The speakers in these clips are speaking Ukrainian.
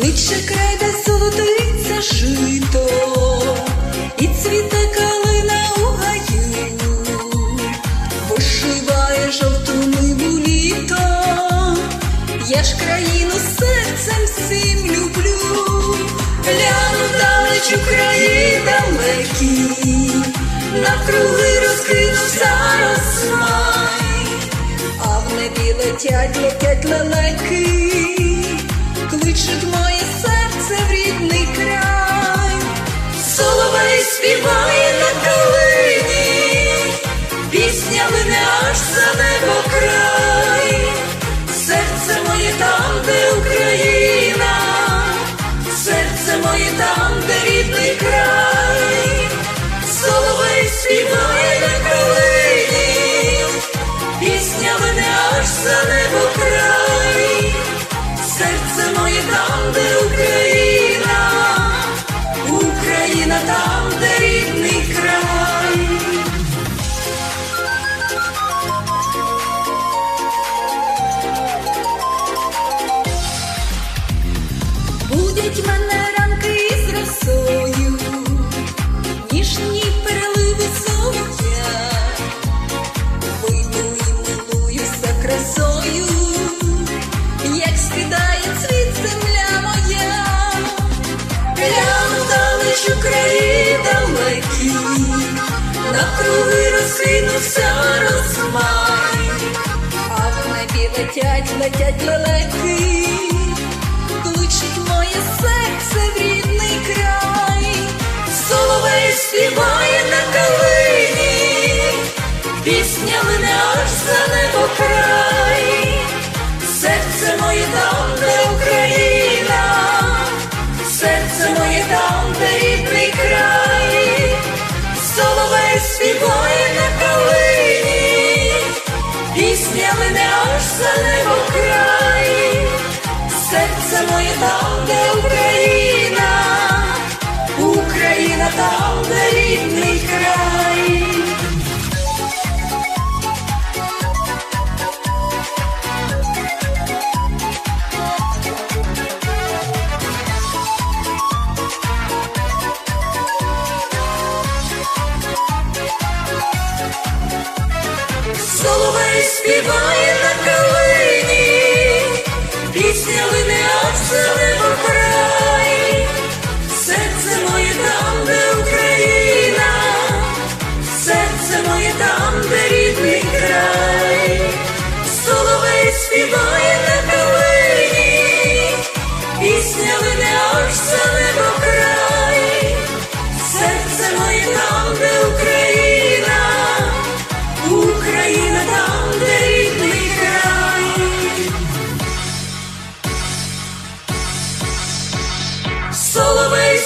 кличе край, де солодиться жито, і цвіте калина у гаю, вишиває жовту ниву літо, я ж країну серцем всім люблю, гляну далеч у краї далекі, навкруги розкинувся розмай, а в небі летять, летять лелеки, кличуть моє Будять мене ранки із росою, ніжні переливи золоття, вийду і милуюся красою, як скидає цвіт земля моя, у краї далекі, навкруги розкинувся розмай, а в небі летять, летять лелеки серце в рідний край, соловей співає на калині, пісня мене аж за небо край, серце моє там, де Україна, серце моє там, де рідний край, соловей співає на калині, пісня мене аж за небо край. Серце моє там, Соловей співає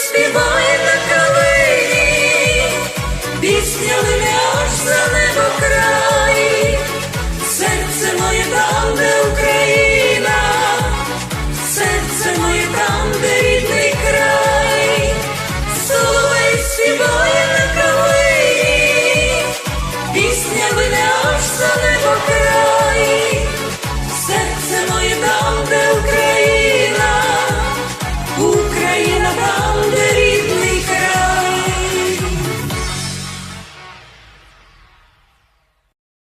співає на калині, пісня линяш за небо край, серце моє там, де Україна, серце моє там, де рідний край, соловей співає на калині, пісня линяш за небо край, серце моє там, де